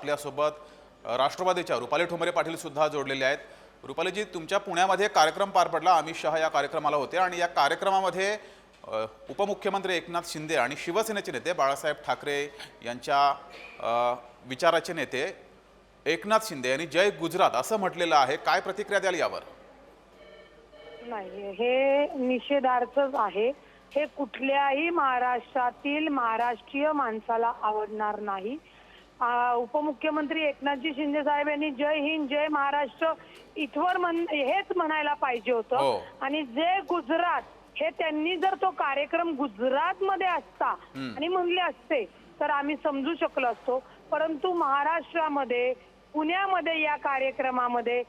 आपल्यासोबत राष्ट्रवादीच्या रुपाली ठोंबरे पाटील सुद्धा जोडलेले आहेत. रुपालीजी तुमच्या पुण्यामध्ये कार्यक्रम पार पडला. अमित शहा या कार्यक्रमाला होते आणि या कार्यक्रमामध्ये उपमुख्यमंत्री एकनाथ शिंदे आणि शिवसेनेचे नेते बाळासाहेब ठाकरे यांच्या विचाराचे नेते एकनाथ शिंदे यांनी जय गुजरात असं म्हटलेलं आहे. काय प्रतिक्रिया द्याल यावर? नाही हे निषेधार्थच आहे. हे कुठल्याही महाराष्ट्रातील महाराष्ट्रीय माणसाला आवडणार नाही. उपमुख्यमंत्री एकनाथजी शिंदे साहेब यांनी जय हिंद जय महाराष्ट्र इथवर म्हण हेच म्हणायला पाहिजे हो. होतं आणि जे गुजरात हे त्यांनी जर तो कार्यक्रम गुजरात मध्ये असता आणि म्हणले असते तर आम्ही समजू शकलो असतो. परंतु महाराष्ट्रामध्ये पुण्यामध्ये या कार्यक्रमामध्ये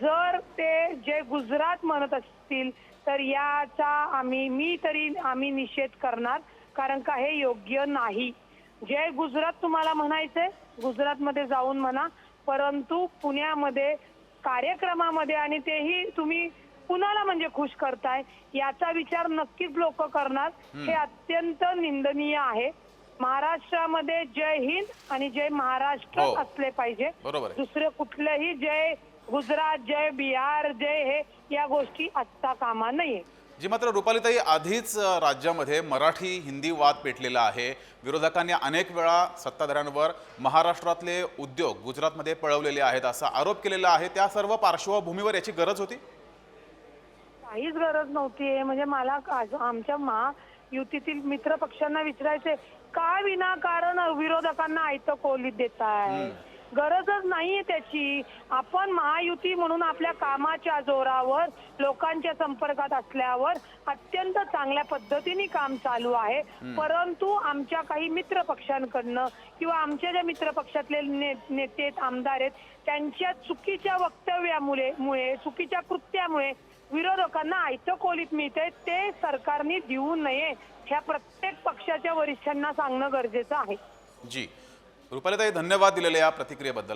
जर ते जे गुजरात म्हणत असतील तर याचा आम्ही मी तरी आम्ही निषेध करणार कारण का हे योग्य नाही. जय गुजरात तुम्हाला म्हणायचंय. गुजरातमध्ये जाऊन म्हणा. परंतु पुण्यामध्ये कार्यक्रमामध्ये आणि तेही तुम्ही कुणाला म्हणजे खुश करताय याचा विचार नक्कीच लोक करणार. हे अत्यंत निंदनीय आहे. महाराष्ट्रामध्ये जय हिंद आणि जय महाराष्ट्र हो. असले पाहिजे. बरोबर आहे. दुसरे कुठलेही जय गुजरात जय बिहार जय हे या गोष्टी असता कामा नये जी मात्र रुपालीताई आधीच राज्यामध्ये मराठी हिंदी वाद पेटलेला आहे. विरोधकांनी अनेक वेळा सत्ताधाऱ्यांवर महाराष्ट्रातले उद्योग गुजरातमध्ये पळवलेले आहेत असा आरोप केलेला आहे. त्या सर्व पार्श्वभूमीवर याची गरज होती? काहीच गरज नव्हती. म्हणजे मला आमच्या महायुतीतील मित्र पक्षांना विचारायचे का विनाकारण विरोधकांना आयतं कोलीत देताय? गरजच नाहीये त्याची. आपण महायुती म्हणून आपल्या कामाच्या जोरावर लोकांच्या संपर्कात असल्यावर अत्यंत चांगल्या पद्धतीने काम चालू आहे. परंतु आमच्या काही मित्र पक्षांकडनं किंवा आमच्या ज्या मित्र पक्षातले नेते आमदार आहेत त्यांच्या चुकीच्या वक्तव्यामुळे मुळे चुकीच्या कृत्यामुळे विरोधकांना आयतं कोलीत मिळतंय. ते सरकारने देऊ नये. ह्या प्रत्येक पक्षाच्या वरिष्ठांना सांगणं गरजेचं आहे. जी. रुपालीताई धन्यवाद दिलेल्या या प्रतिक्रियेबद्दल.